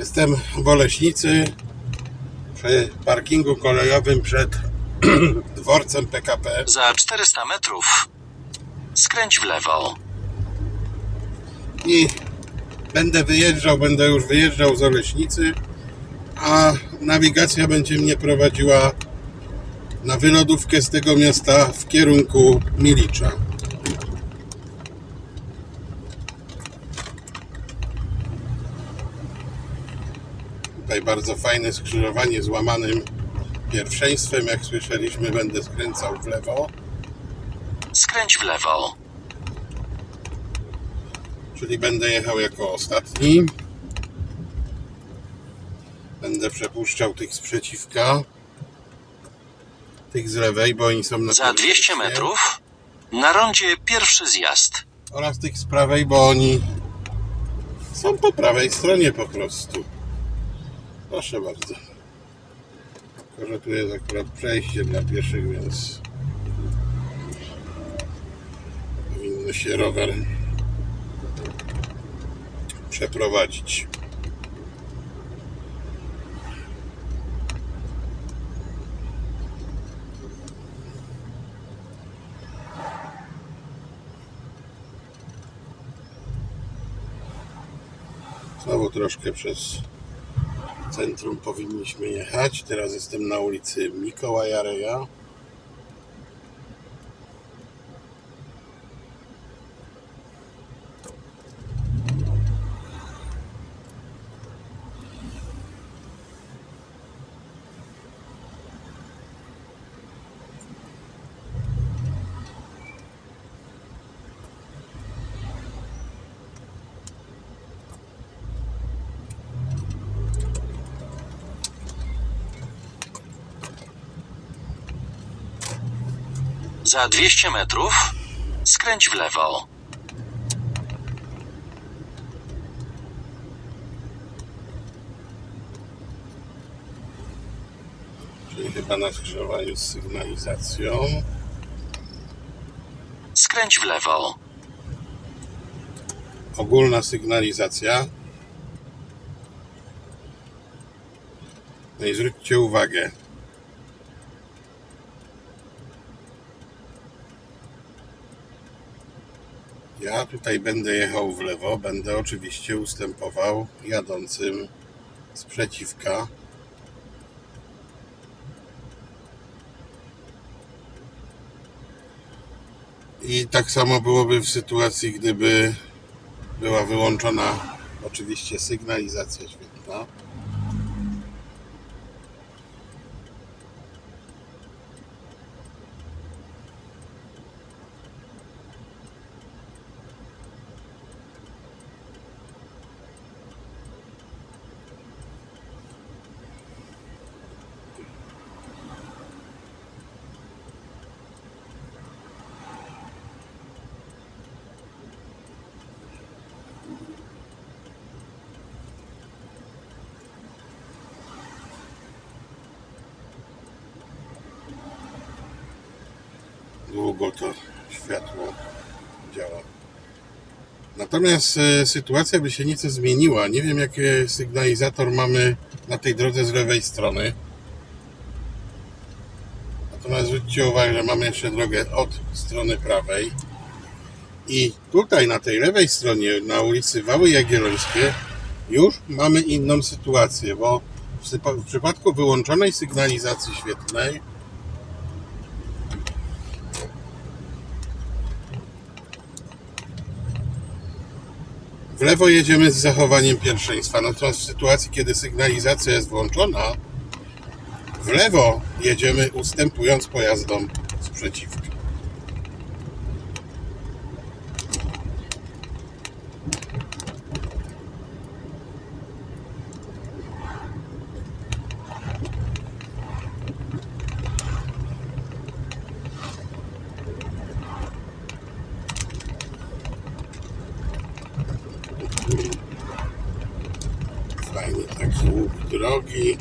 Jestem w Oleśnicy przy parkingu kolejowym przed dworcem PKP. Za 400 metrów skręć w lewo. i będę wyjeżdżał, będę już wyjeżdżał z Oleśnicy, a nawigacja będzie mnie prowadziła na wylodówkę z tego miasta w kierunku Milicza. Tutaj bardzo fajne skrzyżowanie z łamanym pierwszeństwem. Jak słyszeliśmy, będę skręcał w lewo. Skręć w lewo. czyli będę jechał jako ostatni. Będę przepuszczał tych sprzeciwka, tych z lewej, bo oni są na Za pierwszej 200 linie, metrów na rondzie pierwszy zjazd. oraz tych z prawej, bo oni są po prawej stronie po prostu. Proszę bardzo. Tylko, że tu jest akurat przejście dla pieszych, więc powinno się rower przeprowadzić. Znowu troszkę przez centrum powinniśmy jechać. Teraz jestem na ulicy Mikołaja Reja. Za 200 metrów skręć w lewo. Czyli chyba na skrzyżowaniu z sygnalizacją. Skręć w lewo. Ogólna sygnalizacja. No i zwróćcie uwagę. Ja tutaj będę jechał w lewo, będę oczywiście ustępował jadącym sprzeciwka. I tak samo byłoby w sytuacji, gdyby była wyłączona oczywiście sygnalizacja świetna. Długo to światło działa. Natomiast e, sytuacja by się nieco zmieniła. Nie wiem, jaki sygnalizator mamy na tej drodze z lewej strony. Natomiast zwróćcie uwagę, że mamy jeszcze drogę od strony prawej. I tutaj na tej lewej stronie, na ulicy Wały Jagiellońskie, już mamy inną sytuację, bo w, przypadku wyłączonej sygnalizacji świetlnej w lewo jedziemy z zachowaniem pierwszeństwa. Natomiast w sytuacji, kiedy sygnalizacja jest włączona, w lewo jedziemy ustępując pojazdom sprzeciwka. Drogi.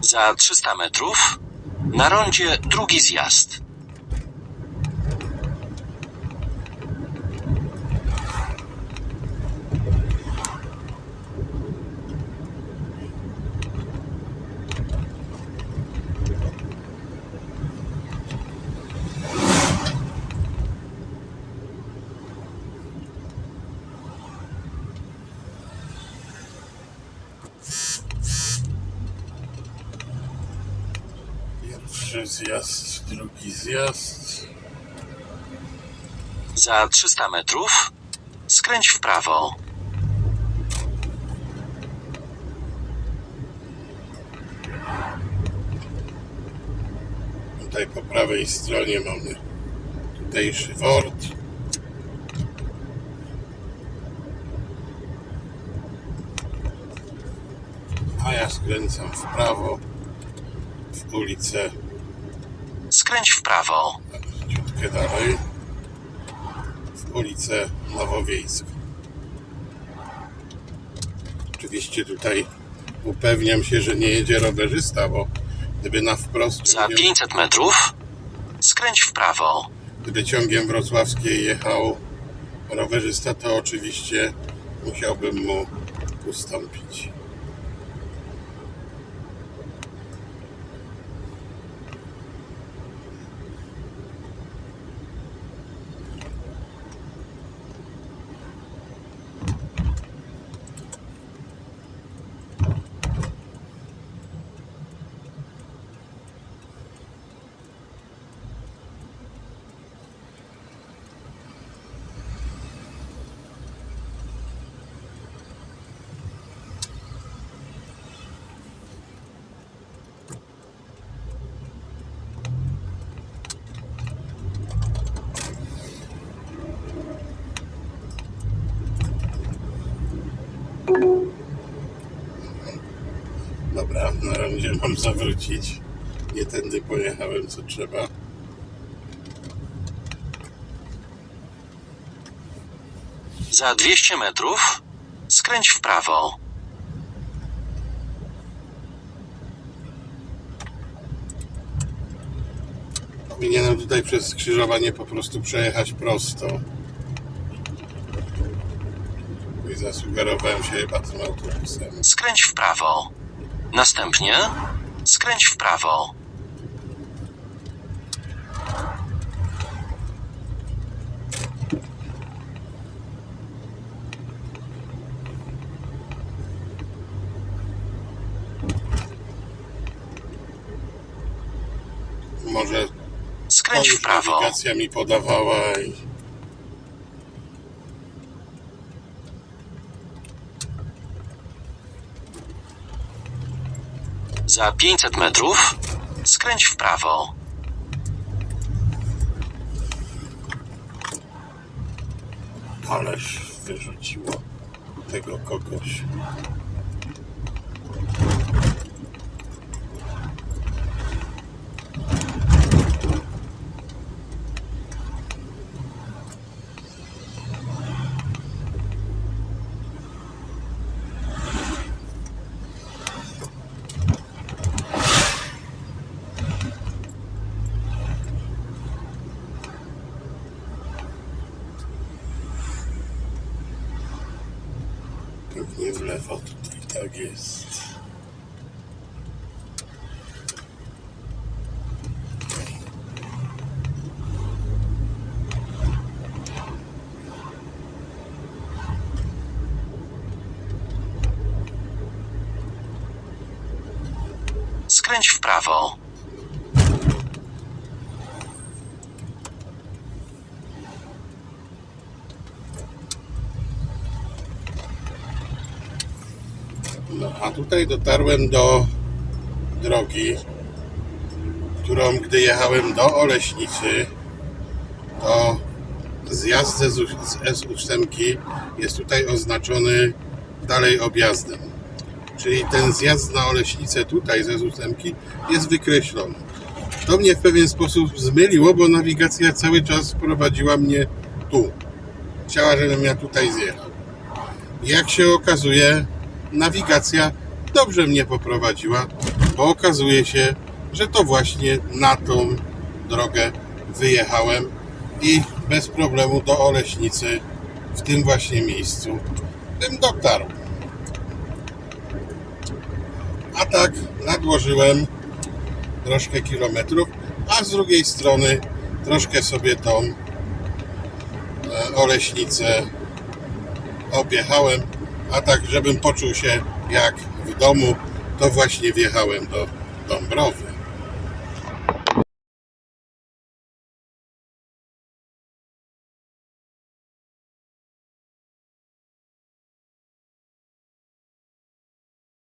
Za 300 metrów. Na rondzie drugi zjazd. Pierwszy zjazd, drugi zjazd. Za 300 metrów. Skręć w prawo. Tutaj po prawej stronie mamy tutejszy wort. A ja skręcam w prawo w ulicę Skręć w prawo. ciutkę dalej w ulicę Nowowiejską. Oczywiście tutaj upewniam się, że nie jedzie rowerzysta, bo gdyby na wprost Za 500 metrów. Skręć w prawo. gdyby ciągiem wrocławskiej jechał rowerzysta, to oczywiście musiałbym mu ustąpić. Dobra, na rondzie mam zawrócić. Nie tędy pojechałem, co trzeba. Za 200 metrów. Skręć w prawo. Powinienem tutaj przez skrzyżowanie po prostu przejechać prosto. I zasugerowałem się chyba tym autobusem. Skręć w prawo. Następnie. Skręć w prawo. Może Skręć w prawo. nawigacja mi podawała i Za 500 metrów. Skręć w prawo. ależ wyrzuciło tego kogoś. Pewnie w lewo tutaj jest. Skręć w prawo. No, a tutaj dotarłem do drogi, którą gdy jechałem do Oleśnicy, to zjazd z S8 jest tutaj oznaczony dalej objazdem. Czyli ten zjazd na Oleśnicę tutaj z S8 jest wykreślony. To mnie w pewien sposób zmyliło, bo nawigacja cały czas prowadziła mnie tu. Chciała, żebym ja tutaj zjechał. Jak się okazuje, nawigacja dobrze mnie poprowadziła, bo okazuje się, że to właśnie na tą drogę wyjechałem i bez problemu do Oleśnicy w tym właśnie miejscu bym dotarł. A tak nadłożyłem troszkę kilometrów, a z drugiej strony troszkę sobie tą e, Oleśnicę objechałem, a tak żebym poczuł się jak w domu, to właśnie wjechałem do Dąbrowy.